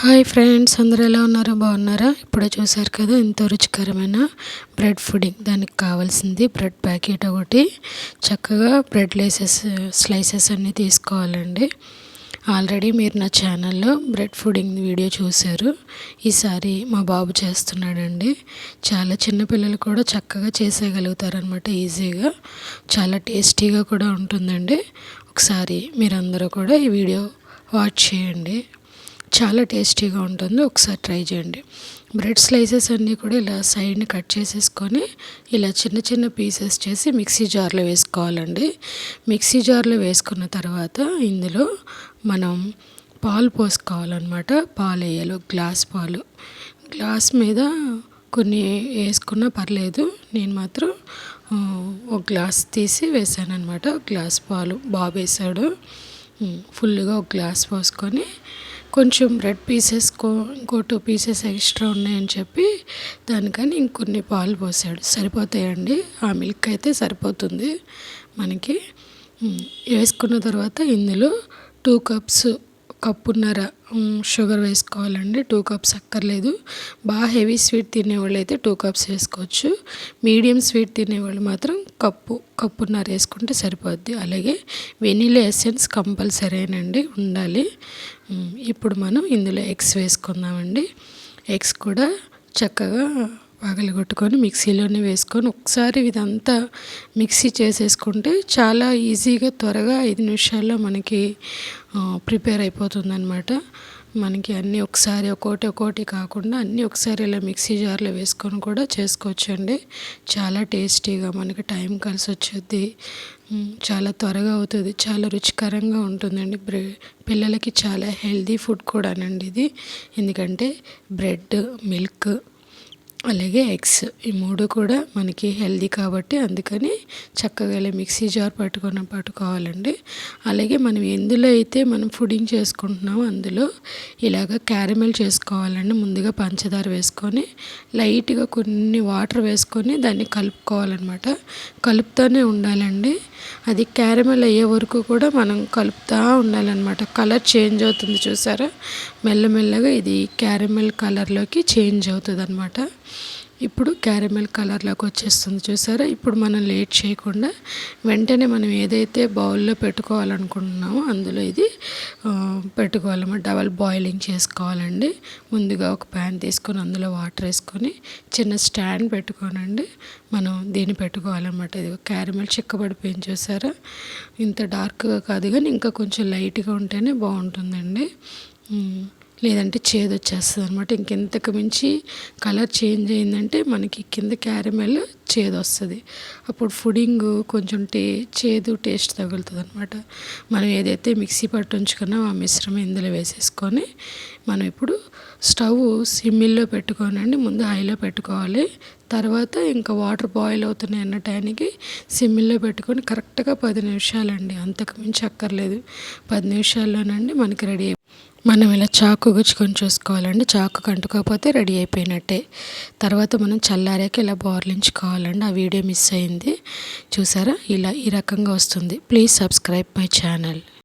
Hi friends అందరూ ఎలా ఉన్నారు బాగున్నారా? ఇప్పుడే చూసారు కదా ఎంతో రుచికరమైన బ్రెడ్ ఫుడింగ్ దానికి కావాల్సింది బ్రెడ్ ప్యాకెట్ ఒకటి. చక్కగా బ్రెడ్ లేసెస్ స్లైసెస్ అన్నీ తీసుకోవాలండి. ఆల్రెడీ మీరు నా ఛానల్లో బ్రెడ్ ఫుడింగ్ వీడియో చూశారు. ఈసారి మా బాబు చేస్తున్నాడండి. చాలా చిన్నపిల్లలు కూడా చక్కగా చేసేయగలుగుతారనమాట ఈజీగా. చాలా టేస్టీగా కూడా ఉంటుందండి. ఒకసారి మీరందరూ కూడా ఈ వీడియో వాచ్ చేయండి. చాలా టేస్టీగా ఉంటుంది. ఒకసారి ట్రై చేయండి. బ్రెడ్ స్లైసెస్ అన్నీ కూడా ఇలా సైడ్ని కట్ చేసేసుకొని ఇలా చిన్న చిన్న పీసెస్ చేసి మిక్సీ జార్లో వేసుకోవాలండి. మిక్సీ జార్లో వేసుకున్న తర్వాత ఇందులో మనం పాలు పోసుకోవాలన్నమాట. పాలు వేయాలి గ్లాస్ పాలు. గ్లాస్ మీద కొన్ని వేసుకున్నా పర్లేదు. నేను మాత్రం ఒక గ్లాస్ తీసి వేసానమాట గ్లాస్ పాలు. బాబు వేసాడు. ఫుల్గా ఒక గ్లాస్ పోసుకొని కొంచెం బ్రెడ్ పీసెస్ ఇంకో టూ పీసెస్ ఎక్స్ట్రా ఉన్నాయని చెప్పి దానికని ఇంకొన్ని పాలు పోసాడు. సరిపోతాయండి. ఆ మిల్క్ అయితే సరిపోతుంది మనకి. వేసుకున్న తర్వాత ఇందులో టూ కప్స్ కప్పున్నర షుగర్ వేసుకోవాలండి. టూ కప్స్ అక్కర్లేదు. బాగా హెవీ స్వీట్ తినేవాళ్ళు అయితే టూ కప్స్ వేసుకోవచ్చు. మీడియం స్వీట్ తినేవాళ్ళు మాత్రం కప్పు కప్పున్నర వేసుకుంటే సరిపోద్ది. అలాగే వెనీలా ఎసెన్స్ కంపల్సరీనండి ఉండాలి. ఇప్పుడు మనం ఇందులో ఎగ్స్ వేసుకుందామండి. ఎగ్స్ కూడా చక్కగా పగలగొట్టుకొని మిక్సీలోనే వేసుకొని ఒకసారి ఇదంతా మిక్సీ చేసేసుకుంటే చాలా ఈజీగా త్వరగా ఐదు నిమిషాల్లో మనకి ప్రిపేర్ అయిపోతుందనమాట మనకి అన్నీ ఒకసారి ఒక్కోటి ఒక్కోటి కాకుండా అన్నీ ఒకసారి ఇలా మిక్సీ జార్లో వేసుకొని కూడా చేసుకోవచ్చండి. చాలా టేస్టీగా మనకి టైం కలిసి వచ్చేది చాలా త్వరగా అవుతుంది. చాలా రుచికరంగా ఉంటుందండి. బ్రె పిల్లలకి చాలా హెల్దీ ఫుడ్ కూడానండి ఇది. ఎందుకంటే బ్రెడ్ మిల్క్ అలాగే ఎగ్స్ ఈ మూడు కూడా మనకి హెల్దీ కాబట్టి అందుకని చక్కగా ఇలా మిక్సీ జార్ పట్టుకొని పట్టుకోవాలండి అలాగే మనం ఎందులో అయితే మనం ఫుడింగ్ చేసుకుంటున్నామో అందులో ఇలాగ క్యారమెల్ చేసుకోవాలండి. ముందుగా పంచదార వేసుకొని లైట్గా కొన్ని వాటర్ వేసుకొని దాన్ని కలుపుకోవాలన్నమాట. కలుపుతూనే ఉండాలండి. అది క్యారమెల్ అయ్యే వరకు కూడా మనం కలుపుతూ ఉండాలన్నమాట. కలర్ చేంజ్ అవుతుంది చూసారా? మెల్లమెల్లగా ఇది క్యారమెల్ కలర్లోకి చేంజ్ అవుతుంది అనమాట ఇప్పుడు క్యారమెల్ కలర్లోకి వచ్చేస్తుంది చూసారా? ఇప్పుడు మనం లేట్ చేయకుండా వెంటనే మనం ఏదైతే బౌల్లో పెట్టుకోవాలనుకుంటున్నామో అందులో ఇది పెట్టుకోవాలన్నమాట. డబల్ బాయిలింగ్ చేసుకోవాలండి. ముందుగా ఒక ప్యాన్ తీసుకొని అందులో వాటర్ వేసుకొని చిన్న స్టాండ్ పెట్టుకోనండి. మనం దీన్ని పెట్టుకోవాలన్నమాట. ఇది క్యారమెల్ చిక్కబడిపోయింది చూసారా? ఇంత డార్క్గా కాదు కానీ ఇంకా కొంచెం లైట్గా ఉంటేనే బాగుంటుందండి. లేదంటే చేదు వచ్చేస్తుంది అనమాట ఇంకెంతకు మించి కలర్ చేంజ్ అయిందంటే మనకి కింద క్యారమెల్ చేదు వస్తుంది. అప్పుడు ఫుడింగ్ కొంచెం టే చేదు టేస్ట్ తగులుతుంది అనమాట మనం ఏదైతే మిక్సీ పట్టు ఉంచుకున్నామో ఆ మిశ్రమం ఇందులో వేసేసుకొని మనం ఇప్పుడు స్టవ్ సిమ్మిల్లో పెట్టుకోనండి. ముందు హైలో పెట్టుకోవాలి. తర్వాత ఇంకా వాటర్ బాయిల్ అవుతున్నాయి అన్న టైంకి సిమ్మిల్లో పెట్టుకొని కరెక్ట్గా పది నిమిషాలండి. అంతకు మించి అక్కర్లేదు. పది నిమిషాల్లోనండి మనకి రెడీ మనం ఇలా చాకు గుచ్చుకొని చూసుకోవాలండి. చాకు కంటుకోకపోతే రెడీ అయిపోయినట్టే. తర్వాత మనం చల్లారాక ఇలా బోర్లించుకోవాలండి. ఆ వీడియో మిస్ అయింది. చూసారా? ఇలా ఈ రకంగా వస్తుంది. Please subscribe my channel.